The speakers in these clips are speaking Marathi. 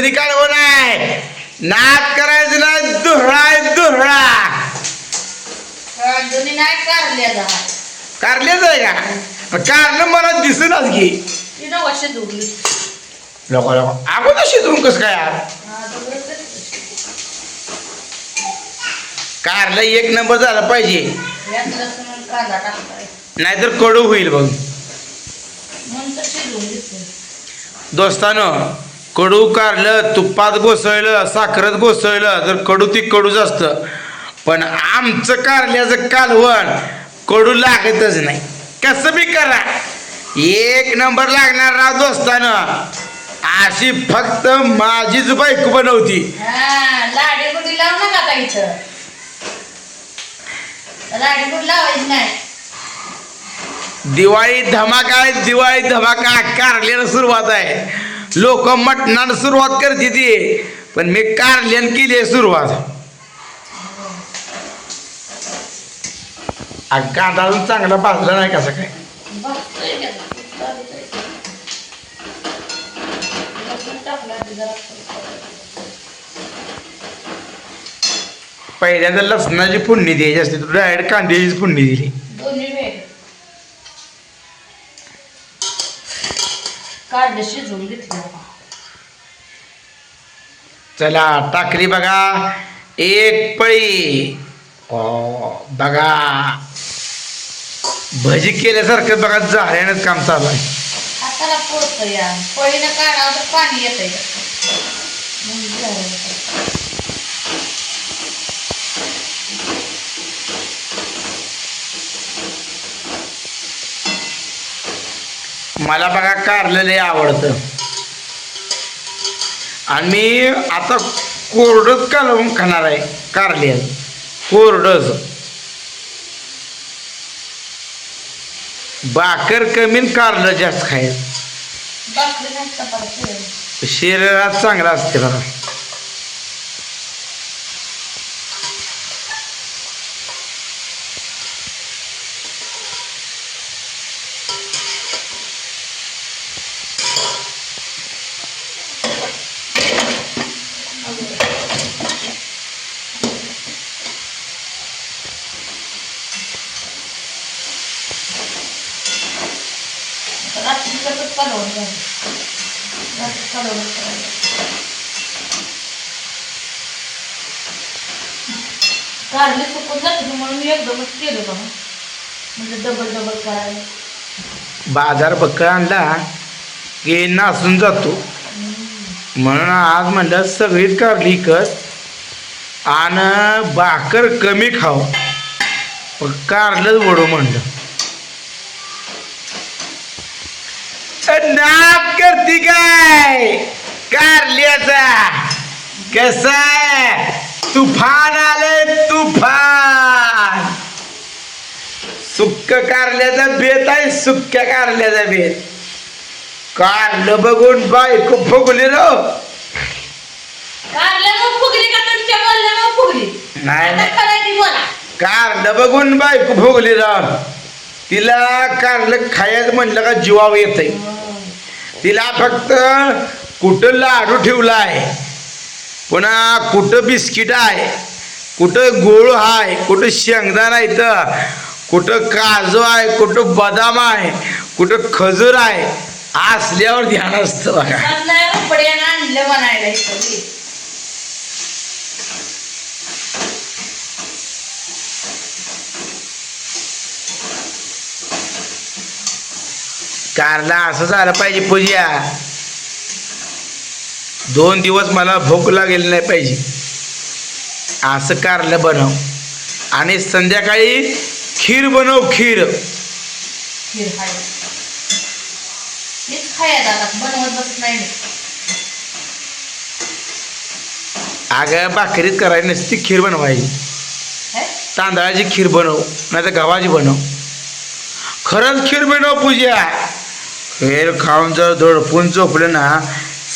रांधुनी काढव नाही. नाच करायचं नाही दुहळा दुहळा. रांधुनी नाही कारल्या जा कारलेच आहे का? कारण मला दिसेनाच की तिनं वर्ष दुगली लोक लोक अगोदर शिजवून कसं काय यार कारलं एक नंबर झाला पाहिजे. कांदा टाकताय. नाहीतर कडू होईल बघ. म्हणून तर शिजवून घेतलं. दोस्तानो कडू कारलं तुपात घोसळलं साखरत घोसळलं तर कडू ती कडूच असतं. पण आमचं कारल्याचं कालवण कडू लागतच नाही. कसं बी करा. एक नंबर लागणार राव दोस्तानं. अशी फक्त माझीच बायको बनवती. हा लाडी गुडी लावू नका आता इथं. लाडी गुडी लावायची नाही. दिवाळी धमाका आहे दिवाळी धमाका कारल्यानं सुरुवात आहे. लोक मटणानं सुरुवात करते ती. पण मी कारल्यान केली आहे सुरुवात. कांदा अजून चांगला भाजला नाही कसं काय? पहिल्यांदा लसणाची फोडणी द्यायची असते तू डायरेक्ट कांद्याचीच फोडणी दिली. काढलं शिजवून घेतलं चला टाकली बघा. एक पळी. बघा. भजी केल्यासारखं बघा झाल्यानंच काम चालू आहे. हाताला पोचतो या पळीनं काढावं तर पाणी येतंय. मग मला बघा कारलं लय आवडतं. आणि मी आता कोरडच कालवून खाणार आहे कारले कोरडच. बाकर कमी कारलं जास्त खायचं. शरीरात चांगलं असते बघा. रात्री कसं कालवण झालं रात्री कालवण करायचं कारली सुकून जाते ना म्हणून मी एकदमच केलं का म्हणजे डबल डबल करायला बाजार बक्कळ आणला की नासून जातो. म्हणून आज म्हणलं सगळीच कारली कस आणि भाकर कमी खाऊ पण कारलंच वडू म्हणलं. नाक करती काय? कारल्याचा. कस तुफान आले तुफान. सुक्क कारल्याचा बेत आहे सुक्क्या कारल्याचा बेत. कारलं बघून बायको फुगली रो. नाही कारलं बघून बायको फुगली राव तिला कारलं खायचं म्हणलं का जीवाव येत तिला फक्त कुठं लाडू ठेवला आहे पुन्हा कुठं बिस्किट आहे कुठं गुळ आहे कुठं शेंगदाणा इथं कुठं काजू आहे कुठं बदाम आहे कुठं खजूर आहे असल्यावर ध्यान असतं बघा कारला असं झालं पाहिजे पूजा. दोन दिवस मला भूक लागेल नाही पाहिजे. असं कारलं बनव. आणि संध्याकाळी खीर बनव खीर. अगं भाकरीत करायची नसती खीर बनवायची? तांदळाची खीर बनव नाही तर गव्हाची बनव. खरंच खीर बनव पूजा. खीर खाऊन जर दडपून चोपलं ना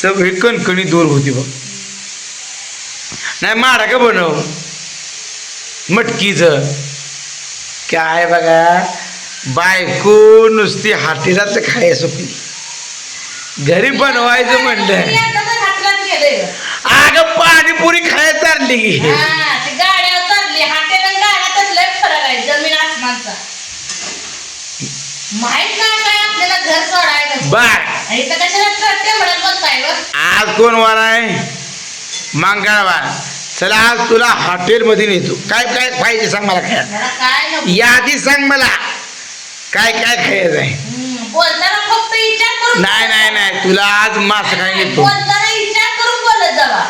सगळी कणकणी दूर होती बघ. नाही माडा का बनव? मटकीचं. काय बघा बायको नुसती हाटीलाच खाय सोपली घरी बनवायचं म्हणलं. हातलाच. अगं पाणीपुरी खायला चालली. की हा माहीत नाही. घर सोडायचं बर इथं कशाला ट्रक म्हणत बसताय व? आज कोण वार आहे? मंगळवार. चला आज तुला हॉटेलमध्ये नेतो. काय काय पाहिजे सांग मला काय मला काय नको. यादी सांग मला. काय काय खायचं आहे? हम्म, बोलताना फक्त विचार करून नाही नाही नाही. तुला आज मास खायला नेतो बोलताना विचार करून बोलत जावा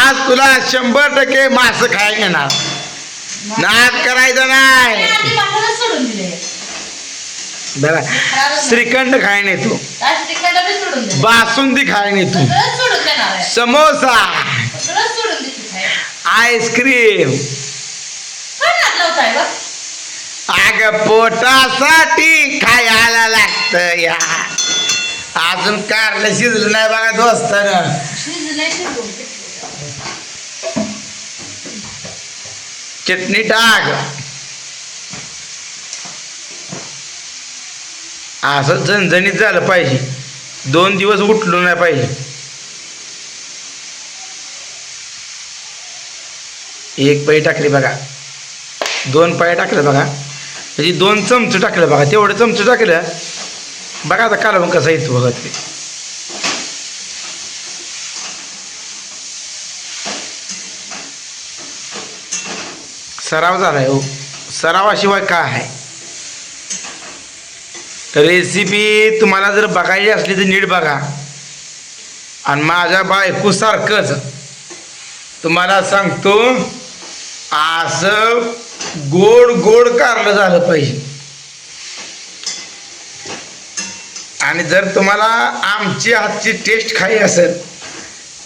आज तुला शंभर टक्के मास खायला येणार. नाद करायचं नाही. सोडून बरं श्रीखंड सोडून दिले बासुंदी देणार आहे. समोसा. Ice cream. बघ अग पोटासाठी खायला लागत या. अजून कारलं शिजलं नाही बघा घेतलं. चटणी टाक. असं झणझणीत झालं पाहिजे. दोन दिवस उठलो नाही पाहिजे. एक पाय टाकले बघा. दोन पाय टाकले बघा. म्हणजे दोन चमचे टाकले बघा. तेवढं चमचे टाकलं बघा आता काल मग कसा येतो बघा ते सराव झालाय हो. सरावाशिवाय काय आहे? रेसिपी तुम्हाला जर बघायची असली तर नीट बघा. आणि माझ्या बायकोसारखंच. तुम्हाला सांगतो असं गोड गोड कारलं झालं पाहिजे. आणि जर तुम्हाला आमची हातची टेस्ट खाई असेल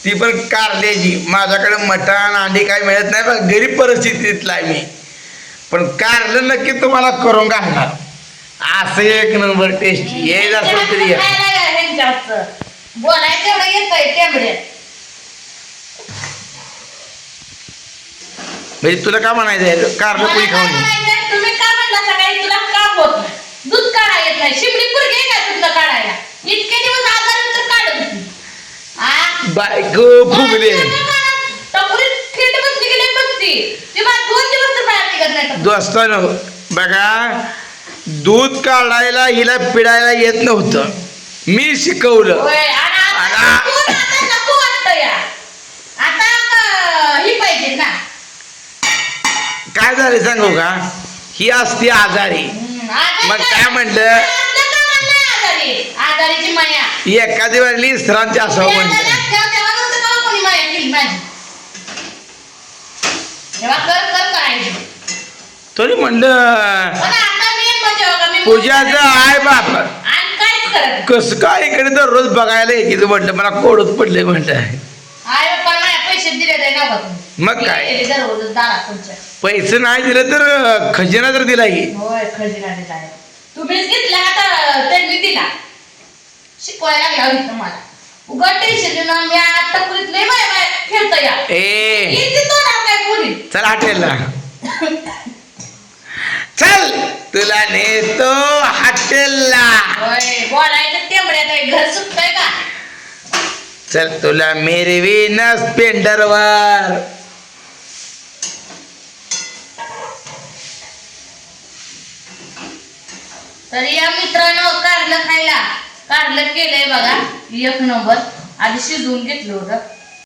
ती पण कारल्याची. माझ्याकडे मटण अंडी काय मिळत नाही बघ. गरीब परिस्थितीतला आहे मी. पण कारलं नक्की तुम्हाला करून घालणार. असं एक नंबर टेस्ट येईल असेल तरी या. काय नाही आहे ह्यांच्यावरचं. बोलायचं एवढं येतंय टेंबड्यात म्हणजे तुला का म्हणायचं पोळी काय खाऊन ये. तुम्ही का म्हणला सकाळी तुला काम होत नाही दूध काढा येत नाही. शिमडी पुरगी आहे का तुला काढायला? इतके दिवस आजार तर काढत होती आ? बायको फुगले. टपुरीत थेट बसली की नाही बसती. ती मला दोन दिवस तर बाहेर निघत नाही टपुरी. दोस्तानं बघा दूध काढायला हिला पिडायला येत नव्हतं. मी शिकवलं. होय, आणि आता आणि- दूध आता नको वाटतं या. आता आता ही पाहिजे ना. काय झालं सांगू का? ही असती आजारी. हम्म, आता मग काय म्हणलं? आपल्या कामात नाही आजारी? आजारीची माया. एखादी विश्रांती असावं तेव्हा म्हणलं. तेव्हा नव्हतं का कोणी माया केली माझी तेव्हा कर कर करायची. तरी म्हणलं पण आता पूजाचं आहे बाप. आणि काहीच करत नाही. कसं काय इकडे दररोज बघायला येते म्हटलं मला कोडच पडले म्हटलं. आई बाप्पा माझ्या पैसे दिले नाही नव्हता तुम्ही. मग काय? गेले दररोज दारात तुमच्या पैसे नाही दिलं तर खजिना तर दिला की. होय खजिना दिला आहे. तुम्हीच घेतला त्यांनी दिला. शिकवायला लागला होती तुम्हाला. उघड टेन्शन ना मी आता पुरीत लय खेळतो या. ए. किती तोडा काय पुरी चल हॉटेलला. चल. तुला नेतो हॉटेलला. बोलायचं आहे घर सुटतंय का? चल तुला मेरवीन स्पेंडरवर तर या मित्रांनो कारलं खायला. कारलं केलंय बघा एक नंबर. आधी शिजवून घेतलं होतं.